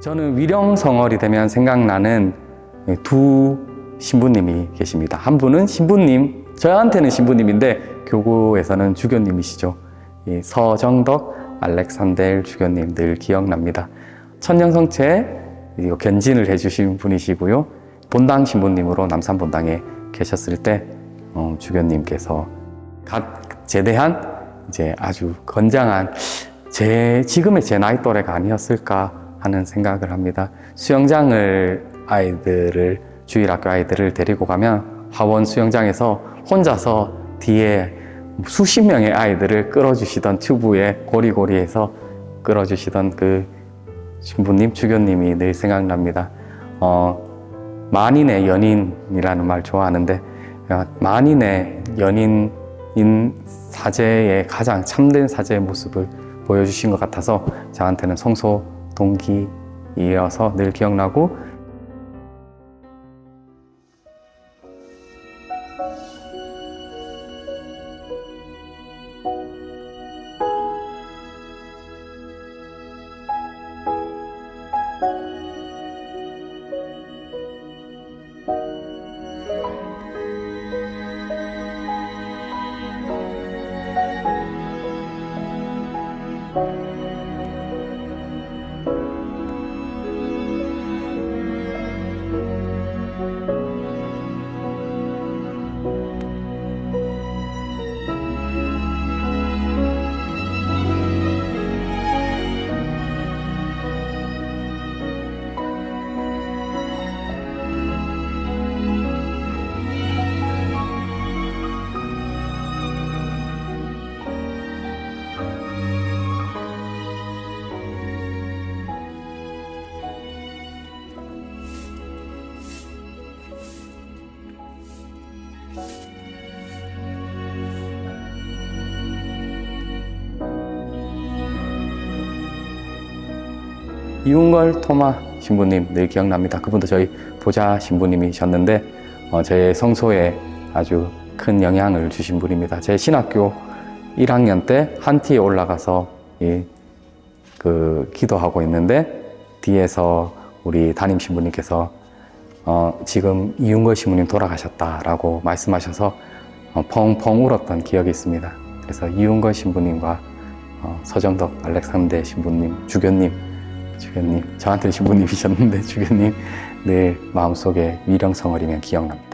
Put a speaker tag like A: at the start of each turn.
A: 저는 위령성월이 되면 생각나는 두 신부님이 계십니다. 한 분은 신부님, 저한테는 신부님인데 교구에서는 주교님이시죠. 이 서정덕, 알렉산델 주교님 늘 기억납니다. 천년성체 견진을 해주신 분이시고요. 본당 신부님으로 남산 본당에 계셨을 때 어, 주교님께서 각 제대한 이제 아주 건장한 제 지금의 제 나이 또래가 아니었을까 하는 생각을 합니다. 수영장을 아이들을 주일학교 아이들을 데리고 가면 하원 수영장에서 혼자서 뒤에 수십 명의 아이들을 끌어주시던 튜브에 고리고리해서 끌어주시던 그 신부님, 주교님이 늘 생각납니다. 어, 만인의 연인이라는 말 좋아하는데 어, 만인의 연인인 사제의 가장 참된 사제의 모습을 보여주신 것 같아서 저한테는 성소 동기이어서 늘 기억나고 이운걸 토마 신부님 늘 기억납니다. 그분도 저희 보좌 신부님이셨는데 어, 제 성소에 아주 큰 영향을 주신 분입니다. 제 신학교 1학년 때 한티에 올라가서 이, 그 기도하고 있는데 뒤에서 우리 담임 신부님께서 어, 지금 이윤걸 신부님 돌아가셨다라고 말씀하셔서 어, 펑펑 울었던 기억이 있습니다. 그래서 이윤걸 신부님과 어, 서정덕 알렉산대 신부님, 주교님 주교님, 저한테는 신부님이셨는데 주교님 늘 마음속에 위령성월이면 기억납니다.